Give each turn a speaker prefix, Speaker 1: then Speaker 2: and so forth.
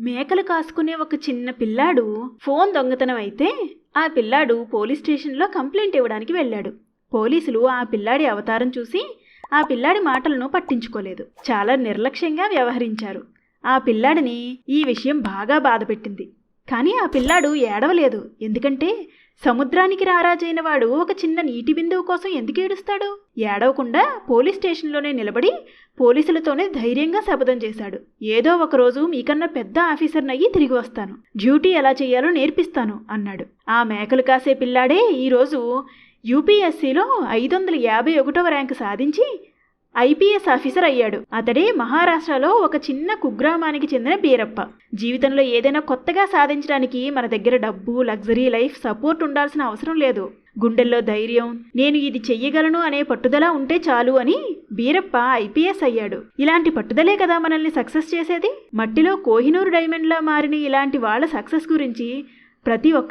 Speaker 1: మేకలు కాసుకునే ఒక చిన్న పిల్లాడు ఫోన్ దొంగతనం అయితే ఆ పిల్లాడు పోలీస్ స్టేషన్లో కంప్లైంట్ ఇవ్వడానికి వెళ్ళాడు. పోలీసులు ఆ పిల్లాడి అవతారం చూసి ఆ పిల్లాడి మాటలను పట్టించుకోలేదు. చాలా నిర్లక్ష్యంగా వ్యవహరించారు. ఆ పిల్లాడిని ఈ విషయం బాగా బాధపెట్టింది. కానీ ఆ పిల్లాడు ఏడవలేదు. ఎందుకంటే సముద్రానికి రారాజైన వాడు ఒక చిన్న నీటి బిందువు కోసం ఎందుకు ఏడుస్తాడు? ఏడవకుండా పోలీస్ స్టేషన్లోనే నిలబడి పోలీసులతోనే ధైర్యంగా శపథం చేశాడు. ఏదో ఒకరోజు మీకన్నా పెద్ద ఆఫీసర్నయ్యి తిరిగి వస్తాను. డ్యూటీ ఎలా చేయాలో నేర్పిస్తాను అన్నాడు. ఆ మేకలు కాసే పిల్లాడే ఈరోజు యూపీఎస్సీలో ఐదు వందల యాభై ఒకటవ ర్యాంకు సాధించి ఐపీఎస్ ఆఫీసర్ అయ్యాడు. అతడే మహారాష్ట్రలో ఒక చిన్న కుగ్రామానికి చెందిన బీరప్ప. జీవితంలో ఏదైనా కొత్తగా సాధించడానికి మన దగ్గర డబ్బు లగ్జరీ లైఫ్ సపోర్ట్ ఉండాల్సిన అవసరం లేదు. గుండెల్లో ధైర్యం నేను ఇది చెయ్యగలను అనే పట్టుదల ఉంటే చాలు అని బీరప్ప ఐపీఎస్ అయ్యాడు. ఇలాంటి పట్టుదలే కదా మనల్ని సక్సెస్ చేసేది? మట్టిలో కోహినూరు డైమండ్లా మారిన ఇలాంటి వాళ్ళ సక్సెస్ గురించి ప్రతి ఒక్క